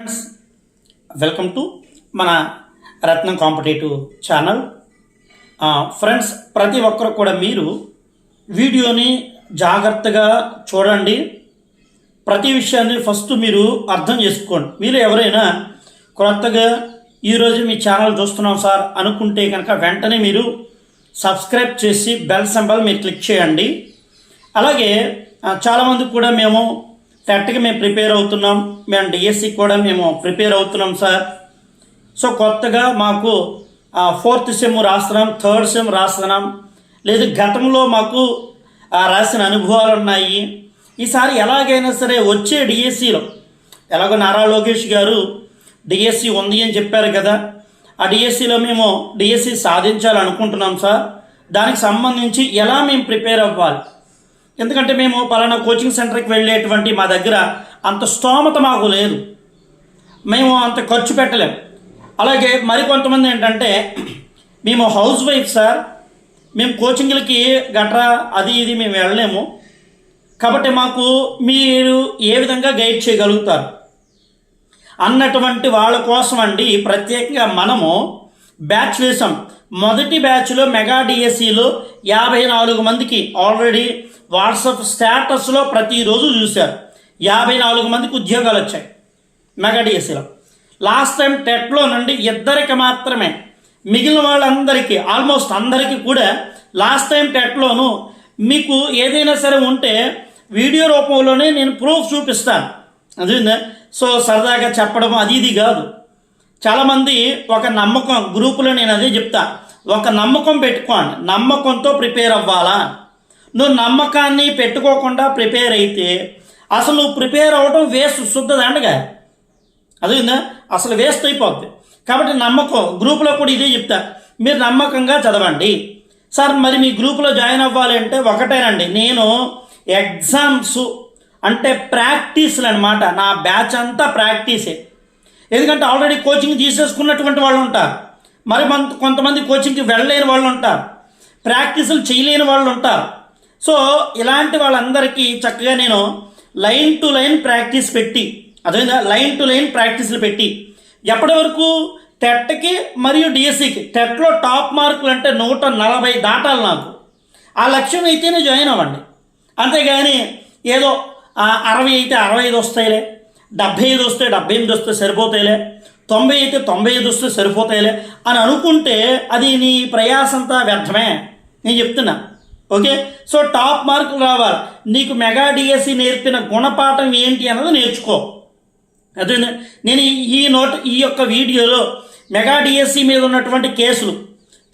Friends welcome to మన రత్నం competitive channel. Friends ప్రతి ఒక్కరు కూడా మీరు వీడియోని జాగ్రత్తగా చూడండి. ప్రతి విషయాన్ని ఫస్ట్ మీరు అర్థం చేసుకోండి. మీరు ఎవరైనా కొత్తగా ఈరోజు మీ ఛానల్ చూస్తున్నాం సార్ అనుకుంటే కనుక వెంటనే మీరు సబ్స్క్రైబ్ చేసి బెల్ సింబల్ మీరు క్లిక్ చేయండి. అలాగే చాలామంది కూడా మేము టెట్కి మేము ప్రిపేర్ అవుతున్నాం. మేము డిఎస్సి కూడా మేము ప్రిపేర్ అవుతున్నాం సార్ సో కొత్తగా మాకు ఫోర్త్ సెమ్ రాస్తున్నాం థర్డ్ సెమ్ రాస్తున్నాం. లేదు గతంలో మాకు రాసిన అనుభవాలు ఉన్నాయి. ఈసారి ఎలాగైనా సరే వచ్చే డిఎస్సిలో ఎలాగో నారా లోకేష్ గారు డిఎస్సి ఉంది అని చెప్పారు కదా. ఆ డిఎస్సిలో మేము డిఎస్సి సాధించాలనుకుంటున్నాం సార్ దానికి సంబంధించి ఎలా మేము ప్రిపేర్ అవ్వాలి? ఎందుకంటే మేము పలానా కోచింగ్ సెంటర్కి వెళ్ళేటువంటి మా దగ్గర అంత స్తోమత మాకు లేదు. మేము అంత ఖర్చు పెట్టలేము అలాగే మరికొంతమంది ఏంటంటే మేము హౌస్ వైఫ్ సార్ మేము కోచింగ్లకి గట్రా అది ఇది మేము వెళ్ళలేము. కాబట్టి మాకు మీరు ఏ విధంగా గైడ్ చేయగలుగుతారు? అన్నటువంటి వాళ్ళ కోసం అండి ప్రత్యేకంగా మనము బ్యాచ్ వేసాం మొదటి బ్యాచ్లో మెగా డిఎస్సిలో యాభై నాలుగు మందికి ఆల్రెడీ వాట్సాప్ స్టేటస్లో ప్రతిరోజు చూశారు. యాభై నాలుగు మందికి ఉద్యోగాలు వచ్చాయి. మెగా డిఎస్సిలో. లాస్ట్ టైం టెట్లో నుండి ఇద్దరికి మాత్రమే మిగిలిన వాళ్ళందరికీ ఆల్మోస్ట్ అందరికీ కూడా లాస్ట్ టైం టెట్లోను మీకు ఏదైనా సరే ఉంటే వీడియో రూపంలోనే నేను ప్రూఫ్ చూపిస్తాను. అది సో సరదాగా చెప్పడం అది ఇది కాదు. చాలామంది ఒక నమ్మకం గ్రూపులో నేను అదే చెప్తా. ఒక నమ్మకం పెట్టుకోండి. నమ్మకంతో ప్రిపేర్ అవ్వాలా? నువ్వు నమ్మకాన్ని పెట్టుకోకుండా ప్రిపేర్ అయితే అసలు నువ్వు ప్రిపేర్ అవ్వడం వేస్ట్ శుద్ధ దండగా అదేందా అసలు వేస్ట్ అయిపోద్ది. కాబట్టి నమ్మకం గ్రూపులో కూడా ఇదే చెప్తా. మీరు నమ్మకంగా చదవండి. సార్ మరి మీ గ్రూపులో జాయిన్ అవ్వాలి అంటే ఒకటేనండి. నేను ఎగ్జామ్స్ అంటే ప్రాక్టీస్లు అనమాట నా బ్యాచ్ అంతా ప్రాక్టీసే. ఎందుకంటే ఆల్రెడీ కోచింగ్ తీసేసుకున్నటువంటి వాళ్ళు ఉంటారు మరి కొంతమంది కోచింగ్కి వెళ్ళలేని వాళ్ళు ఉంటారు ప్రాక్టీసులు చేయలేని వాళ్ళు ఉంటారు సో ఇలాంటి వాళ్ళందరికీ చక్కగా నేను లైన్ టు లైన్ ప్రాక్టీస్ పెట్టి అదేవిధంగా లైన్ టు లైన్ ప్రాక్టీస్లు పెట్టి ఎప్పటి వరకు టెట్కి మరియు డిఎస్సికి టెట్లో టాప్ మార్కులు అంటే నూట నలభై దాటాలి నాకు. ఆ లక్ష్యం అయితేనే జాయిన్ అవ్వండి. అంతేగాని ఏదో అరవై అయితే అరవై ఐదు వస్తాయిలే డెబ్భై ఐదు వస్తే డెబ్బై ఎనిమిది వస్తే సరిపోతాయిలే తొంభై అయితే తొంభై ఐదు వస్తే సరిపోతాయిలే అని అనుకుంటే అది నీ ప్రయాసంతా వ్యర్థమే. నేను చెప్తున్నా. ఓకే సో టాప్ మార్కులు రావాలి నీకు మెగా డిఎస్సి నేర్పిన గుణపాఠం ఏంటి అన్నది నేర్చుకో. అదే నేను ఈ- నోట్ ఈ యొక్క వీడియోలో మెగా డిఎస్సి మీద ఉన్నటువంటి కేసులు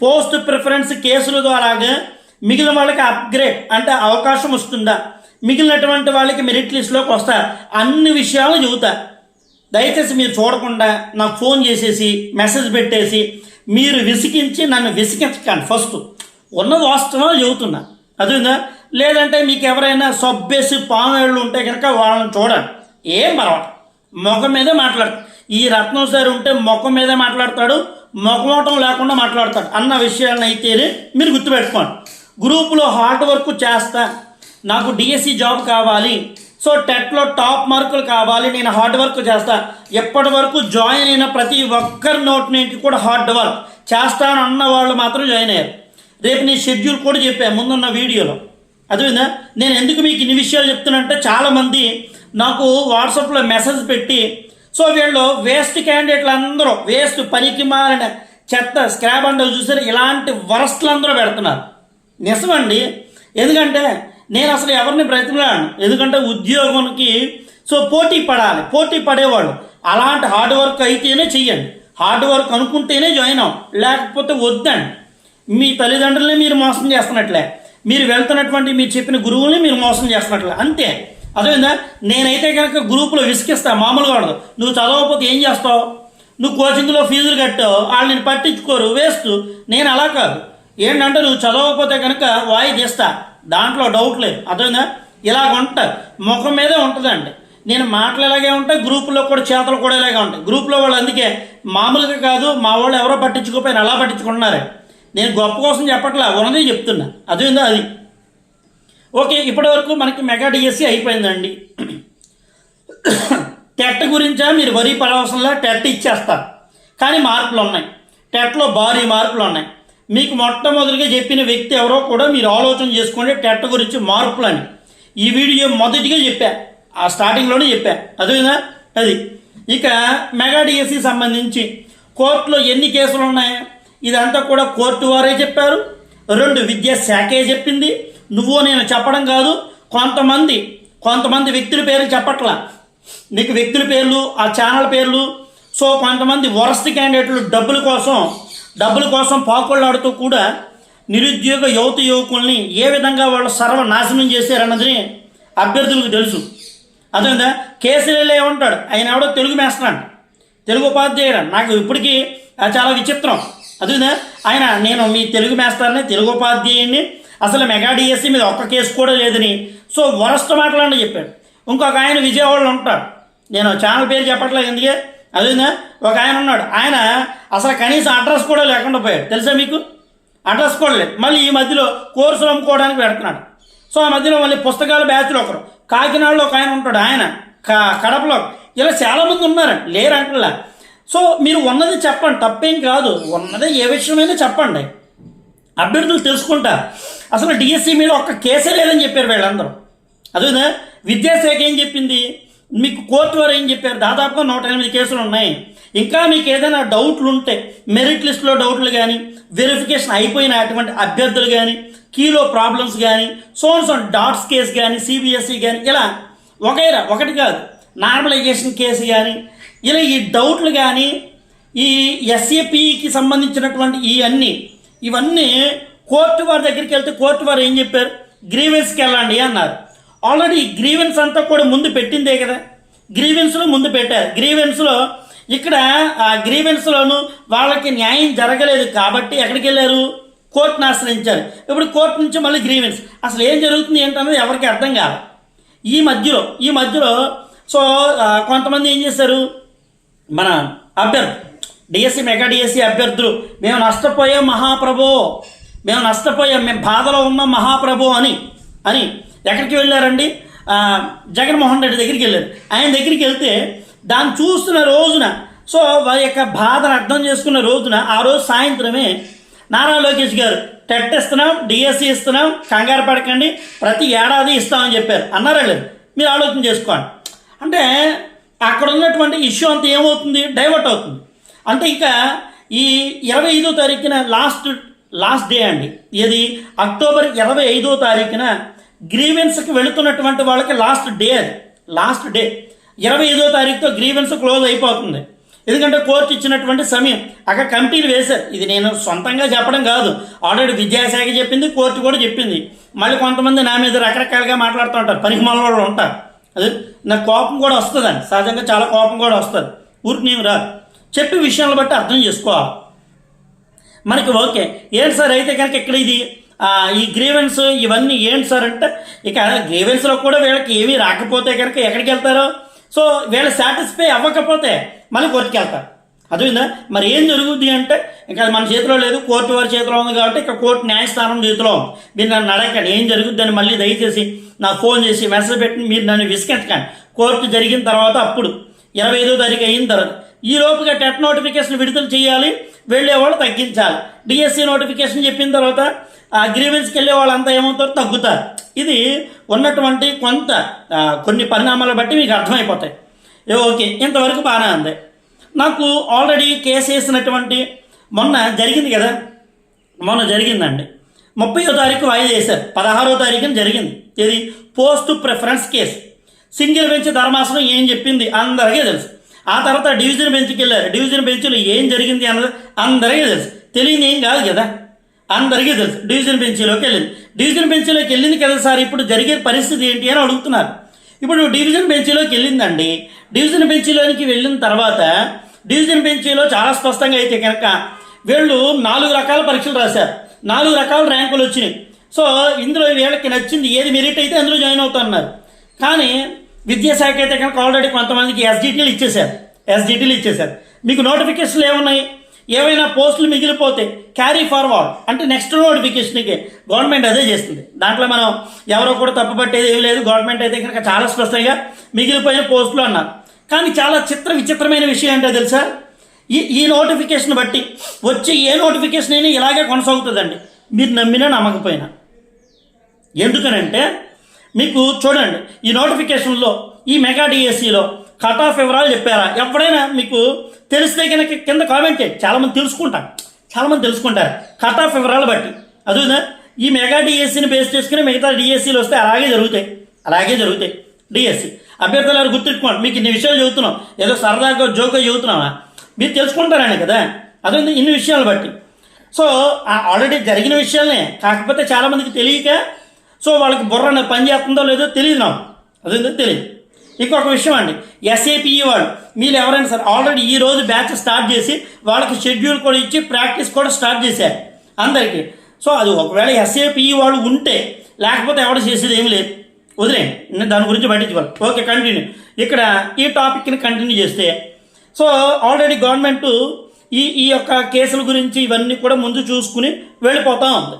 పోస్ట్ ప్రిఫరెన్స్ కేసుల ద్వారాగా మిగిలిన వాళ్ళకి అప్గ్రేడ్ అంటే అవకాశం వస్తుందా? మిగిలినటువంటి వాళ్ళకి మెరిట్ లిస్ట్లోకి వస్తా? అన్ని విషయాలు చెబుతా. దయచేసి మీరు చూడకుండా నాకు ఫోన్ చేసేసి మెసేజ్ పెట్టేసి మీరు విసిగించి నన్ను విసిగించకండి ఫస్ట్ ఉన్నది వాస్తవం చెబుతున్నా. అదేందా లేదంటే మీకు ఎవరైనా సబ్బేసి పామేళ్ళు ఉంటే కనుక వాళ్ళని చూడండి. ఏం పర్వాలేదు. ముఖం మీదే మాట్లాడతాడు ఈ రత్నం సార్ ఉంటే ముఖం మీదే మాట్లాడతాడు ముఖమోటం లేకుండా మాట్లాడతాడు అన్న విషయాన్ని అయితేనే మీరు గుర్తుపెట్టుకోండి. గ్రూపులో హార్డ్ వర్క్ చేస్తా. నాకు డిఎస్సి జాబ్ కావాలి. సో టెట్లో టాప్ మార్కులు కావాలి. నేను హార్డ్ వర్క్ చేస్తా. ఎప్పటి వరకు జాయిన్ అయిన ప్రతి ఒక్కరి నోట్ నుంచి కూడా హార్డ్ వర్క్. చేస్తాను అన్న వాళ్ళు మాత్రం జాయిన్ అయ్యారు. రేపు నీ షెడ్యూల్ కూడా చెప్పాను ముందున్న వీడియోలో. అదేవిధంగా నేను ఎందుకు మీకు ఇన్ని విషయాలు చెప్తున్నానంటే చాలామంది నాకు వాట్సాప్లో మెసేజ్ పెట్టి సో వీళ్ళు వేస్ట్ క్యాండిడేట్లు అందరూ వేస్ట్ పనికి మారిన చెత్త స్క్రాబ్ అండ్ చూసారు ఇలాంటి వరస్ట్లు అందరూ పెడుతున్నారు. నిజమండి. ఎందుకంటే నేను అసలు ఎవరిని బ్రతిమలాను ఎందుకంటే ఉద్యోగానికి సో పోటీ పడాలి. పోటీ పడేవాళ్ళు. అలాంటి హార్డ్ వర్క్ అయితేనే చెయ్యండి. హార్డ్ వర్క్ అనుకుంటేనే జాయిన్ అవ్వం. లేకపోతే వద్దండి. మీ తల్లిదండ్రులని మీరు మోసం చేస్తున్నట్లే. మీరు వెళ్తున్నటువంటి మీరు చెప్పిన గురువుని మీరు మోసం చేస్తున్నట్లే. అంతే. అదేవిధంగా నేనైతే కనుక గ్రూపులో విసికిస్తా మామూలుగా ఉండదు. నువ్వు చదవకపోతే ఏం చేస్తావు? నువ్వు కోచింగ్లో ఫీజులు కట్టావు వాళ్ళు నేను పట్టించుకోరు వేస్ట్. నేను అలా కాదు. ఏంటంటే నువ్వు చదవకపోతే కనుక వాయి తీస్తా. దాంట్లో డౌట్ లేదు. అర్థమైందా? ఇలాగ ఉంటుంది. ముఖం మీదే ఉంటుందండి. నేను మాటలు ఇలాగే ఉంటాయి గ్రూపులో కూడా చేతలు కూడా ఇలాగే ఉంటాయి. గ్రూప్లో వాళ్ళు అందుకే మామూలుగా కాదు మా వాళ్ళు ఎవరో పట్టించుకోపోయినా అలా పట్టించుకుంటున్నారే. నేను గొప్ప కోసం చెప్పట్లా ఉన్నదే చెప్తున్నా. అదేందో అది. ఓకే ఇప్పటివరకు మనకి మెగా డిఎస్సి అయిపోయిందండి. టెట్ గురించా మీరు వరి పడవసంలా టెట్ ఇచ్చేస్తారు కానీ మార్కులు ఉన్నాయి. టెట్లో భారీ మార్కులు ఉన్నాయి. మీకు మొట్టమొదటిగా చెప్పిన వ్యక్తి ఎవరో కూడా మీరు ఆలోచన చేసుకోండి టెట్ గురించి మార్పులు అని ఈ వీడియో మొదటిగా చెప్పా. ఆ స్టార్టింగ్లోనే చెప్పా. అదేనా అది. ఇక మెగా డిఎస్సి సంబంధించి కోర్టులో ఎన్ని కేసులు ఉన్నాయి? ఇదంతా కూడా కోర్టు వారే చెప్పారు. రెండు విద్యాశాఖే చెప్పింది. నువ్వు నేను చెప్పడం కాదు. కొంతమంది కొంతమంది వ్యక్తుల పేర్లు చెప్పట్లా. నీకు వ్యక్తుల పేర్లు ఆ ఛానల్ పేర్లు. సో కొంతమంది వరస్ట్ క్యాండిడేట్లు డబ్బుల కోసం డబ్బుల కోసం పాకుళ్ళాడుతూ కూడా నిరుద్యోగ యువత యువకుల్ని ఏ విధంగా వాళ్ళు సర్వనాశనం చేశారన్నది అభ్యర్థులకు తెలుసు. అదేవిధంగా కేసీలే ఉంటాడు ఆయన ఎవడో తెలుగు మేస్తున్నాడు తెలుగు ఉపాధ్యాయుడు. నాకు ఇప్పటికీ అది చాలా విచిత్రం. అదే ఆయన నేను మీ తెలుగు మేస్తారని తెలుగు ఉపాధ్యాయుడిని అసలు మెగా డిఎస్సి మీద ఒక్క కేసు కూడా లేదని. సో వరస్ట్ మాటలని చెప్పాడు. ఇంకొక ఆయన విజయవాడలో ఉంటాడు. నేను ఛానల్ పేరు చెప్పట్లేదు ఎందుకే? అదే ఒక ఆయన ఉన్నాడు. ఆయన అసలు కనీసం అడ్రస్ కూడా లేకుండా పోయాడు. తెలుసా మీకు? అడ్రస్ కూడా లేదు. మళ్ళీ ఈ మధ్యలో కోర్సులు అమ్ముకోవడానికి పెడుతున్నాడు. సో ఆ మధ్యలో మళ్ళీ పుస్తకాల బ్యాచ్లు ఒకరు. కాకినాడలో ఒక ఆయన ఉంటాడు. ఆయన క- కడపలో. ఇలా చాలామంది ఉన్నారు లేరంటలా. సో మీరు ఉన్నది చెప్పండి తప్పేం కాదు. ఉన్నదే ఏ విషయమైనా చెప్పండి. అభ్యర్థులు తెలుసుకుంటారు. అసలు డిఎస్సి మీద ఒక్క కేసే లేదని చెప్పారు వీళ్ళందరూ. అదేనా? విద్యాశాఖ ఏం చెప్పింది? మీకు కోర్టు వారు ఏం చెప్పారు? దాదాపుగా నూట ఎనిమిది కేసులు ఉన్నాయి. ఇంకా మీకు ఏదైనా డౌట్లు ఉంటే మెరిట్ లిస్ట్లో డౌట్లు కానీ వెరిఫికేషన్ అయిపోయిన అటువంటి అభ్యర్థులు కానీ కీలో ప్రాబ్లమ్స్ కానీ సోన్స్ ఆన్ డాట్స్ కేసు కానీ సిబిఎస్ఈ కానీ ఇలా ఒకేరా ఒకటి కాదు. నార్మలైజేషన్ కేసు కానీ ఇలా ఈ డౌట్లు కానీ ఈ ఎస్ఏపికి సంబంధించినటువంటి ఈ అన్ని ఇవన్నీ కోర్టు వారి దగ్గరికి వెళ్తే కోర్టు వారు ఏం చెప్పారు? గ్రీవెన్స్కి వెళ్ళండి అన్నారు. ఆల్రెడీ గ్రీవెన్స్ అంతా కూడా ముందు పెట్టిందే కదా. గ్రీవెన్స్లో ముందు పెట్టారు. గ్రీవెన్స్లో ఇక్కడ ఆ గ్రీవెన్స్లోను వాళ్ళకి న్యాయం జరగలేదు కాబట్టి ఎక్కడికి వెళ్ళారు? కోర్టును ఆశ్రయించారు. ఇప్పుడు కోర్టు నుంచి మళ్ళీ గ్రీవెన్స్ అసలు ఏం జరుగుతుంది ఏంటన్నది ఎవరికి అర్థం కాదు. ఈ మధ్యలో ఈ మధ్యలో సో కొంతమంది ఏం చేశారు? మన అభ్యర్థి డిఎస్సి మెగా డిఎస్సి అభ్యర్థులు మేము నష్టపోయాం మహాప్రభో మేము నష్టపోయాం మేము బాధలో ఉన్నాం మహాప్రభో అని అని ఎక్కడికి వెళ్ళారండి? జగన్మోహన్ రెడ్డి దగ్గరికి వెళ్ళారు. ఆయన దగ్గరికి వెళ్తే దాన్ని చూస్తున్న రోజున సో వారి యొక్క బాధను అర్థం చేసుకున్న రోజున ఆ రోజు సాయంత్రమే నారా లోకేష్ గారు టెట్ ఇస్తున్నాం డిఎస్సి ఇస్తున్నాం కంగారు పడకండి ప్రతి ఏడాది ఇస్తామని చెప్పారు. అన్నారా లేదు? మీరు ఆలోచన చేసుకోండి. అంటే అక్కడ ఉన్నటువంటి ఇష్యూ అంతా ఏమవుతుంది? డైవర్ట్ అవుతుంది. అంటే ఇక ఈ ఇరవై ఐదో తారీఖున లాస్ట్ లాస్ట్ డే అండి. ఇది అక్టోబర్ ఇరవై ఐదో తారీఖున గ్రీవెన్స్కి వెళుతున్నటువంటి వాళ్ళకి లాస్ట్ డే అది. లాస్ట్ డే ఇరవై ఐదో తారీఖుతో గ్రీవెన్స్ క్లోజ్ అయిపోతుంది. ఎందుకంటే కోర్టు ఇచ్చినటువంటి సమయం. అక్కడ కమిటీలు వేశారు. ఇది నేను సొంతంగా చెప్పడం కాదు. ఆల్రెడీ విద్యాశాఖ చెప్పింది కోర్టు కూడా చెప్పింది. మళ్ళీ కొంతమంది నా మీద రకరకాలుగా మాట్లాడుతూ ఉంటారు. పనికి వాళ్ళు ఉంటారు. అదే నాకు కోపం కూడా వస్తుందండి. సహజంగా చాలా కోపం కూడా వస్తుంది. ఊరికి నేను రాదు చెప్పే విషయాలను బట్టి అర్థం చేసుకోవాలి. మనకి ఓకే ఏంటి సార్ అయితే కనుక ఇక్కడ ఇది ఈ గ్రీవెన్స్ ఇవన్నీ ఏంటి సార్ అంటే ఇక గ్రీవెన్స్లో కూడా వీళ్ళకి ఏమీ రాకపోతే కనుక ఎక్కడికి వెళ్తారు? సో వీళ్ళు సాటిస్ఫై అవ్వకపోతే మళ్ళీ కోర్టుకి వెళ్తారు అర్థమైందా? మరి ఏం జరుగుద్ది అంటే ఇంకా అది మన చేతిలో లేదు కోర్టు వారి చేతిలో ఉంది కాబట్టి ఇక కోర్టు న్యాయస్థానం చేతిలో ఉంది. మీరు నన్ను అడగండి ఏం జరుగుద్దని మళ్ళీ దయచేసి నాకు ఫోన్ చేసి మెసేజ్ పెట్టి మీరు నన్ను విసికెత్తకండి కోర్టు జరిగిన తర్వాత అప్పుడు ఇరవై ఐదో తారీఖు అయిన తర్వాత ఈ లోపుగా టెట్ నోటిఫికేషన్ విడుదల చేయాలి వెళ్ళే వాళ్ళు తగ్గించాలి. డిఎస్సి నోటిఫికేషన్ చెప్పిన తర్వాత అగ్రిమెంట్స్కి గ్రీవెన్స్కి వెళ్ళే వాళ్ళంతా ఏమవుతారు? తగ్గుతారు. ఇది ఉన్నటువంటి కొంత కొన్ని పరిణామాలు బట్టి మీకు అర్థమైపోతాయి. ఓకే ఇంతవరకు బాగానే ఉంది. నాకు ఆల్రెడీ కేసు వేసినటువంటి మొన్న జరిగింది కదా. మొన్న జరిగిందండి. ముప్పయో తారీఖు వాయిదా వేశారు. పదహారో తారీఖున జరిగింది. ఇది post preference case. Single bench ధర్మాసనం ఏం చెప్పింది అందరికీ తెలుసు. ఆ తర్వాత డివిజన్ బెంచ్కి వెళ్ళారు. డివిజన్ బెంచ్లో ఏం జరిగింది అన్నది అందరికీ తెలుసు. తెలియని ఏం కాదు కదా. అందరికీ తెలుసు. డివిజన్ బెంచ్లోకి వెళ్ళింది. డివిజన్ బెంచ్లోకి వెళ్ళింది కదా సార్ ఇప్పుడు జరిగే పరిస్థితి ఏంటి అని అడుగుతున్నారు. ఇప్పుడు డివిజన్ బెంచ్లోకి వెళ్ళిందండి. డివిజన్ బెంచ్లోనికి వెళ్ళిన తర్వాత డివిజన్ బెంచీలో చాలా స్పష్టంగా అయితే కనుక వీళ్ళు నాలుగు రకాల పరీక్షలు రాశారు. నాలుగు రకాల ర్యాంకులు వచ్చినాయి. సో ఇందులో వీళ్ళకి నచ్చింది ఏది మెరిట్ అయితే అందులో జాయిన్ అవుతున్నారు. కానీ విద్యాశాఖ అయితే కనుక ఆల్రెడీ కొంతమందికి ఎస్డిటీలు ఇచ్చేశారు. ఎస్డిటీలు ఇచ్చేశారు. మీకు నోటిఫికేషన్లు ఏమున్నాయి? ఏవైనా పోస్టులు మిగిలిపోతే క్యారీ ఫార్వర్డ్ అంటే నెక్స్ట్ నోటిఫికేషన్కి గవర్నమెంట్ అదే చేస్తుంది. దాంట్లో మనం ఎవరో కూడా తప్పుపట్టేది ఏం లేదు. గవర్నమెంట్ అయితే కనుక చాలా స్పష్టంగా మిగిలిపోయిన పోస్టులు అన్నారు. కానీ చాలా చిత్ర విచిత్రమైన విషయం ఏంటో తెలుసా? ఈ ఈ నోటిఫికేషన్ బట్టి వచ్చే ఏ నోటిఫికేషన్ అయినా ఇలాగే కొనసాగుతుందండి. మీరు నమ్మినా నమ్మకపోయినా. ఎందుకనంటే మీకు చూడండి ఈ నోటిఫికేషన్లో ఈ మెగా డిఎస్సిలో కట్ ఆఫ్ వివరాలు చెప్పారా? ఎప్పుడైనా మీకు తెలిస్తే కనుక కింద కామెంట్ చేయండి. చాలామంది తెలుసుకుంటారు. చాలామంది తెలుసుకుంటారు కట్ ఆఫ్ వివరాలు బట్టి. అదే ఈ మెగా డిఎస్సిని బేస్ చేసుకుని మిగతా డిఎస్సీలు వస్తే అలాగే జరుగుతాయి. అలాగే జరుగుతాయి. డిఎస్సి. అభ్యర్థులు గుర్తుపెట్టుకోండి. మీకు ఇన్ని విషయాలు చెబుతున్నాం. ఏదో సరదాగా జోక్గా చెబుతున్నామా మీరు తెలుసుకుంటారని కదా? అదే ఇన్ని విషయాలు బట్టి. సో ఆల్రెడీ జరిగిన విషయాలనే. కాకపోతే చాలామందికి తెలియక సో వాళ్ళకి బుర్ర పని చేస్తుందో లేదో తెలియదు నాకు. అదే తెలియదు. ఇంకొక విషయం అండి. ఎస్ఏపిఈ వాళ్ళు మీరు ఎవరైనా సరే ఆల్రెడీ ఈ రోజు బ్యాచ్ స్టార్ట్ చేసి వాళ్ళకి షెడ్యూల్ కూడా ఇచ్చి ప్రాక్టీస్ కూడా స్టార్ట్ చేశారు అందరికీ. సో అది ఒకవేళ ఎస్ఏపిఈ వాళ్ళు ఉంటే లేకపోతే ఎవరు చేసేది ఏమి లేదు. వదిలేండి నేను దాని గురించి పట్టించుకోవాలి. ఓకే కంటిన్యూ ఇక్కడ ఈ టాపిక్ని కంటిన్యూ చేస్తే సో ఆల్రెడీ గవర్నమెంట్ ఈ ఈ యొక్క కేసుల గురించి ఇవన్నీ కూడా ముందు చూసుకుని వెళ్ళిపోతూ ఉంది.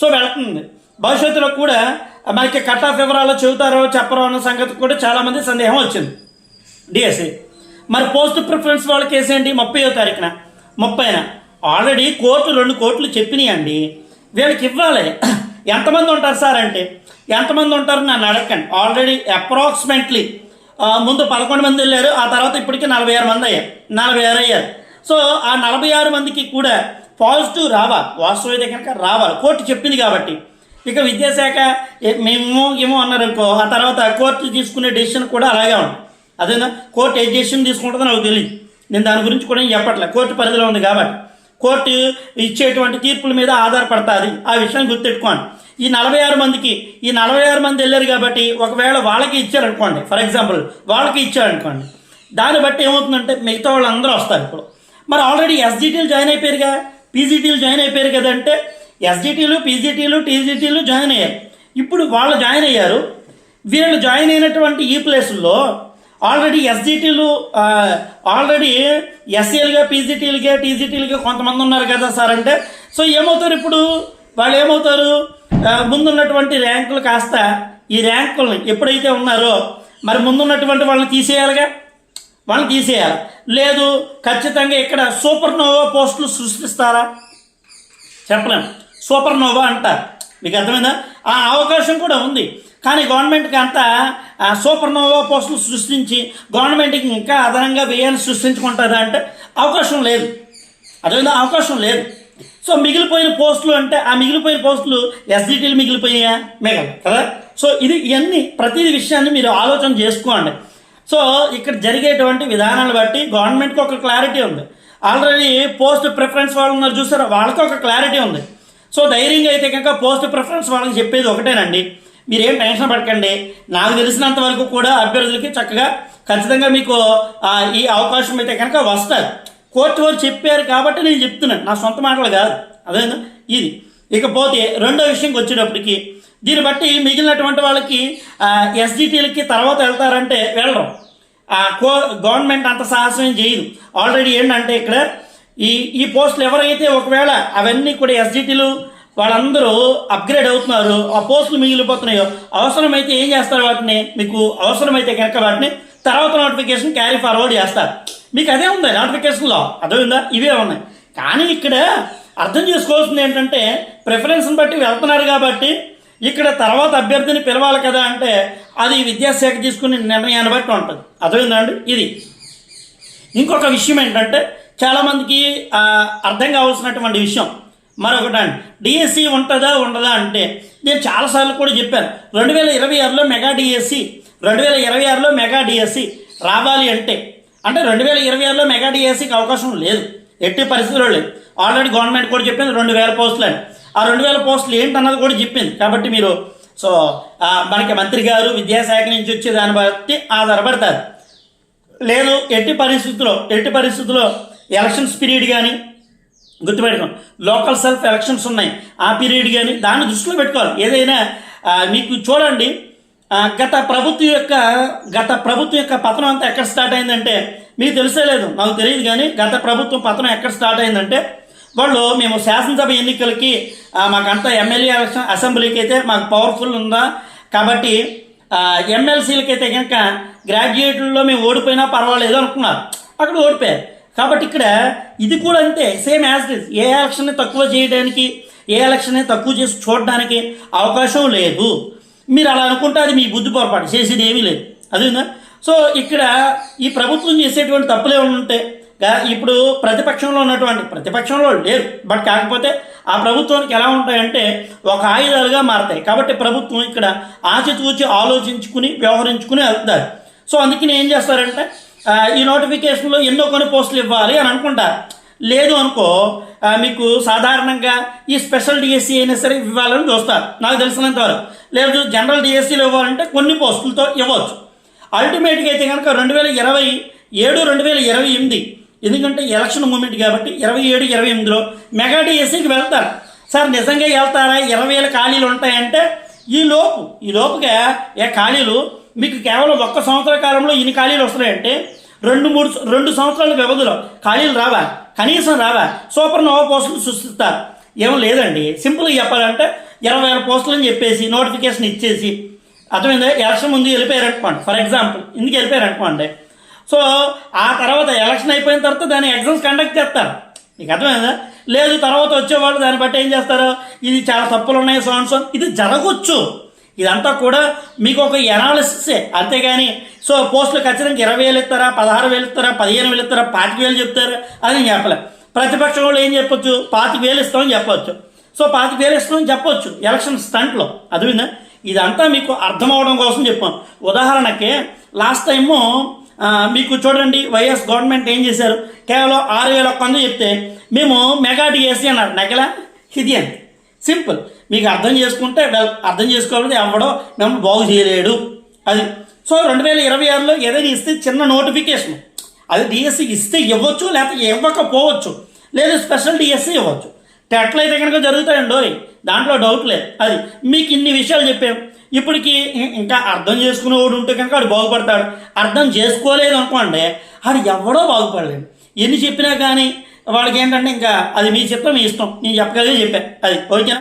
సో వెళ్తుంది. భవిష్యత్తులో కూడా మనకి కట్ ఆఫ్ వివరాలు చెబుతారో చెప్పరో అన్న సంగతి కూడా చాలామంది సందేహం వచ్చింది. డిఎస్సి మరి పోస్ట్ ప్రిఫరెన్స్ వాళ్ళ కేసు ఏంటి? ముప్పైో తారీఖున. ముప్పైన. ఆల్రెడీ కోర్టు రెండు కోట్లు చెప్పినాయండి. వీళ్ళకి ఇవ్వాలి. ఎంతమంది ఉంటారు సార్ అంటే? ఎంతమంది ఉంటారు నన్ను అడగండి ఆల్రెడీ అప్రాక్సిమేట్లీ ముందు పదకొండు మంది వెళ్ళారు. ఆ తర్వాత ఇప్పటికి నలభై ఆరు మంది అయ్యారు. నలభై ఆరు అయ్యారు. సో ఆ నలభై ఆరు మందికి కూడా పాజిటివ్ రావాలి. వాస్తవైతే కనుక రావాలి. కోర్టు చెప్పింది కాబట్టి. ఇక విద్యాశాఖ మేము ఏమో అన్నారనుకో ఆ తర్వాత కోర్టు తీసుకునే డెసిషన్ కూడా అలాగే ఉంది. అదేనా? కోర్టు ఏ డెసిషన్ తీసుకుంటుందో నాకు తెలియదు నేను దాని గురించి కూడా చెప్పట్లే కోర్టు పరిధిలో ఉంది కాబట్టి. కోర్టు ఇచ్చేటువంటి తీర్పుల మీద ఆధారపడుతుంది. ఆ విషయాన్ని గుర్తెట్టుకోండి ఈ నలభై ఆరు మందికి ఈ నలభై ఆరు మంది వెళ్ళారు కాబట్టి ఒకవేళ వాళ్ళకి ఇచ్చారనుకోండి ఫర్ ఎగ్జాంపుల్ వాళ్ళకి ఇచ్చారనుకోండి దాన్ని బట్టి ఏమవుతుందంటే మిగతా వాళ్ళందరూ వస్తారు ఇప్పుడు. మరి ఆల్రెడీ ఎస్జిటీలు జాయిన్ అయిపోయారుగా? పీజీటీలు జాయిన్ అయిపోయారు కదంటే ఎస్జిటీలు పీజీటీలు టీజీటీలు జాయిన్ అయ్యారు. ఇప్పుడు వాళ్ళు జాయిన్ అయ్యారు. వీళ్ళు జాయిన్ అయినటువంటి ఈ ప్లేసుల్లో ఆల్రెడీ ఎస్జిటీలు ఆల్రెడీ ఎస్సీలుగా పీజీటీలుగా టీజీటీలుగా కొంతమంది ఉన్నారు కదా సార్ అంటే సో ఏమవుతారు ఇప్పుడు? వాళ్ళు ఏమవుతారు? ముందున్నటువంటి ర్యాంకులు కాస్త ఈ ర్యాంకులను ఎప్పుడైతే ఉన్నారో మరి ముందున్నటువంటి వాళ్ళని తీసేయాలిగా? వాళ్ళని తీసేయాలి. లేదు ఖచ్చితంగా ఇక్కడ సూపర్ నోవా పోస్టులు సృష్టిస్తారా? చెప్పలేము సూపర్ నోవా అంటారు మీకు అర్థమైందా? ఆ అవకాశం కూడా ఉంది. కానీ గవర్నమెంట్కి అంతా ఆ సూపర్ నోవా పోస్టులు సృష్టించి గవర్నమెంట్కి ఇంకా అదనంగా వ్యయాన్ని సృష్టించుకుంటారా అంటే అవకాశం లేదు. అదేవిధంగా అవకాశం లేదు. సో మిగిలిపోయిన పోస్టులు అంటే ఆ మిగిలిపోయిన పోస్టులు ఎస్జిటీలు మిగిలిపోయాయా మిగలదు కదా? సో ఇది ఇవన్నీ ప్రతి విషయాన్ని మీరు ఆలోచన చేసుకోండి. సో ఇక్కడ జరిగేటువంటి విధానాలు బట్టి గవర్నమెంట్కి ఒక క్లారిటీ ఉంది. ఆల్రెడీ పోస్ట్ ప్రిఫరెన్స్ వాళ్ళు ఉన్నారు చూసారా? వాళ్ళకి ఒక క్లారిటీ ఉంది. సో ధైర్యంగా అయితే కనుక పోస్ట్ ప్రిఫరెన్స్ వాళ్ళకి చెప్పేది ఒకటేనండి. మీరేం టెన్షన్ పడకండి. నాకు తెలిసినంత వరకు కూడా అభ్యర్థులకి చక్కగా ఖచ్చితంగా మీకు ఈ అవకాశం అయితే కనుక వస్తారు కోర్టు వారు చెప్పారు కాబట్టి నేను చెప్తున్నాను. నా సొంత మాటలు కాదు. అదేనా ఇది. ఇకపోతే రెండో విషయంకి వచ్చేటప్పటికి దీన్ని బట్టి మిగిలినటువంటి వాళ్ళకి ఎస్జిటీలకి తర్వాత వెళ్తారంటే వెళ్ళరు. ఆ కో గవర్నమెంట్ అంత సాహసం చేయదు. ఆల్రెడీ ఏంటంటే ఇక్కడ ఈ ఈ పోస్టులు ఎవరైతే ఒకవేళ అవన్నీ కూడా ఎస్జిటీలు వాళ్ళందరూ అప్గ్రేడ్ అవుతున్నారు ఆ పోస్టులు మిగిలిపోతున్నాయో అవసరమైతే ఏం చేస్తారు వాటిని? మీకు అవసరమైతే కనుక వాటిని తర్వాత నోటిఫికేషన్ క్యారీ ఫార్వర్డ్ చేస్తారు. మీకు అదే ఉంది నోటిఫికేషన్లో అదే ఉందా? ఇవే ఉన్నాయి. కానీ ఇక్కడ అర్థం చేసుకోవాల్సింది ఏంటంటే ప్రిఫరెన్స్ని బట్టి వెళ్తున్నారు కాబట్టి ఇక్కడ తర్వాత అభ్యర్థిని పిలవాలి కదా అంటే అది విద్యాశాఖ తీసుకునే నిర్ణయాన్ని బట్టి ఉంటుంది. అర్థమైందండి ఇది. ఇంకొక విషయం ఏంటంటే చాలామందికి అర్థం కావాల్సినటువంటి విషయం. మరొకటి అండి డిఎస్సి ఉంటుందా ఉండదా అంటే నేను చాలాసార్లు కూడా చెప్పాను. రెండు వేల ఇరవై ఆరులో మెగా డిఎస్సి రెండు వేల ఇరవై ఆరులో మెగా డిఎస్సి రావాలి అంటే అంటే రెండు వేల ఇరవై ఆరులో మెగా డిఎస్సికి అవకాశం లేదు. ఎట్టి పరిస్థితుల్లో లేదు. ఆల్రెడీ గవర్నమెంట్ కూడా చెప్పింది రెండు వేల పోస్టులు అని ఆ రెండు వేల పోస్టులు ఏంటన్నది కూడా చెప్పింది. కాబట్టి మీరు సో మనకి మంత్రి గారు విద్యాశాఖ నుంచి వచ్చే దాన్ని బట్టి ఆధారపడతారు. లేదు ఎట్టి పరిస్థితుల్లో ఎట్టి పరిస్థితుల్లో ఎలక్షన్స్ పీరియడ్ కానీ గుర్తుపెట్టుకోండి. లోకల్ సెల్ఫ్ ఎలక్షన్స్ ఉన్నాయి. ఆ పీరియడ్ కానీ దాన్ని దృష్టిలో పెట్టుకోవాలి. ఏదైనా మీకు చూడండి గత ప్రభుత్వం యొక్క గత ప్రభుత్వం యొక్క పతనం అంతా ఎక్కడ స్టార్ట్ అయిందంటే మీకు తెలిసే లేదు నాకు తెలియదు కానీ గత ప్రభుత్వం పతనం ఎక్కడ స్టార్ట్ అయిందంటే వాళ్ళు మేము శాసనసభ ఎన్నికలకి మాకంతా ఎమ్మెల్యే ఎలక్షన్ అసెంబ్లీకి అయితే మాకు పవర్ఫుల్ ఉందా? కాబట్టి ఎమ్మెల్సీలకి అయితే కనుక గ్రాడ్యుయేట్లో మేము ఓడిపోయినా పర్వాలేదు అనుకున్నారు. అక్కడ ఓడిపోయారు కాబట్టి ఇక్కడ ఇది కూడా అంతే సేమ్ యాజ్ ఇట్ ఏ ఎలక్షన్ని తక్కువ చేయడానికి ఏ ఎలక్షన్ని తక్కువ చేసి చూడడానికి అవకాశం లేదు. మీరు అలా అనుకుంటే అది మీ బుద్ధి పొరపాటు. చేసేది ఏమీ లేదు. అదేనా సో ఇక్కడ ఈ ప్రభుత్వం చేసేటువంటి తప్పులు ఏమైనా ఉంటే ఇప్పుడు ప్రతిపక్షంలో ఉన్నటువంటి ప్రతిపక్షంలో లేరు. బట్ కాకపోతే ఆ ప్రభుత్వానికి ఎలా ఉంటాయంటే ఒక ఆయుధాలుగా మారతాయి. కాబట్టి ప్రభుత్వం ఇక్కడ ఆచితూచి ఆలోచించుకుని వ్యవహరించుకుని వెళ్తారు. సో అందుకని ఏం చేస్తారంటే ఈ నోటిఫికేషన్లో ఎన్నో కొన్ని పోస్టులు ఇవ్వాలి అని అనుకుంటారు. లేదు అనుకో మీకు సాధారణంగా ఈ స్పెషల్ డిఎస్సి అయినా సరే ఇవ్వాలని చూస్తారు. నాకు తెలిసినంతవరకు. లేదు జనరల్ డిఎస్సీలు ఇవ్వాలంటే కొన్ని పోస్టులతో ఇవ్వచ్చు. అల్టిమేట్గా అయితే కనుక రెండు వేల ఇరవై ఏడు రెండు వేల ఇరవై ఎనిమిది. ఎందుకంటే ఎలక్షన్ మూమెంట్ కాబట్టి ఇరవై ఏడు ఇరవై ఎనిమిదిలో మెగా డిఎస్సీకి వెళ్తారు. సార్ నిజంగా వెళ్తారా? ఇరవై వేల ఖాళీలు ఉంటాయంటే ఈ లోపు ఈ లోపుగా ఏ ఖాళీలు? మీకు కేవలం ఒక్క సంవత్సర కాలంలో ఇన్ని ఖాళీలు వస్తున్నాయంటే రెండు మూడు రెండు సంవత్సరాల వ్యవధిలో ఖాళీలు రావా? కనీసం రావా. సూపర్ నోవా పోస్టులు సృష్టిస్తారు. ఏం లేదండి. సింపుల్గా చెప్పాలంటే ఇరవై వేల పోస్టులు అని చెప్పేసి నోటిఫికేషన్ ఇచ్చేసి అర్థమైందా? ఎలక్షన్ ముందు వెళ్ళిపోయారనుకోండి ఫర్ ఎగ్జాంపుల్ ఇందుకు వెళ్ళిపోయారనుకోండి సో ఆ తర్వాత ఎలక్షన్ అయిపోయిన తర్వాత దాని ఎగ్జామ్స్ కండక్ట్ చేస్తారు. నీకు అర్థమైందా? లేదు తర్వాత వచ్చేవాళ్ళు దాన్ని బట్టి ఏం చేస్తారు? ఇది చాలా తప్పులు ఉన్నాయి సో అండ్ సో ఇది జరగవచ్చు ఇదంతా కూడా మీకు ఒక ఎనాలిసిసే అంతేగాని సో పోస్టులు ఖచ్చితంగా ఇరవై వేలు ఇస్తారా పదహారు వేలు ఇస్తారా పదిహేను వేలు ఇస్తారా పాతిక వేలు చెప్తారా అని నేను చెప్పలే. ప్రతిపక్షం వాళ్ళు ఏం చెప్పొచ్చు? పాతిక వేలు ఇస్తామని చెప్పొచ్చు. సో పాతిక వేలు ఇస్తామని చెప్పొచ్చు ఎలక్షన్ స్టంట్లో. అదివిందా ఇదంతా మీకు అర్థం అవడం కోసం చెప్పాను. ఉదాహరణకి లాస్ట్ టైము మీకు చూడండి వైఎస్ గవర్నమెంట్ ఏం చేశారు? కేవలం ఆరు వేల ఒక్క వంద చెప్తే మేము మెగా డిఎస్సీ అన్నారు. నగల? ఇది అంతే. సింపుల్. మీకు అర్థం చేసుకుంటే వెల్ అర్థం చేసుకోవాలంటే ఎవడో మేము బాగు చేయలేడు. అది. సో రెండు వేల ఇరవై ఆరులో ఏదైనా ఇస్తే చిన్న నోటిఫికేషన్. అది డిఎస్సి ఇస్తే ఇవ్వచ్చు లేకపోతే ఇవ్వకపోవచ్చు. లేదు స్పెషల్ డిఎస్సి ఇవ్వచ్చు. టెట్లు అయితే కనుక జరుగుతాయండి దాంట్లో డౌట్ లేదు. అది. మీకు ఇన్ని విషయాలు చెప్పాం ఇప్పటికి ఇంకా అర్థం చేసుకునేవాడు ఉంటే కనుక వాడు బాగుపడతాడు. అర్థం చేసుకోలేదు అనుకోండి ఆడు ఎవడో బాగుపడలేడు. ఎన్ని చెప్పినా కానీ వాళ్ళకి ఏంటంటే ఇంకా అది మీ చిత్తం మీ ఇష్టం. నేను చెప్పగలిగే చెప్పాను అది. ఓకేనా?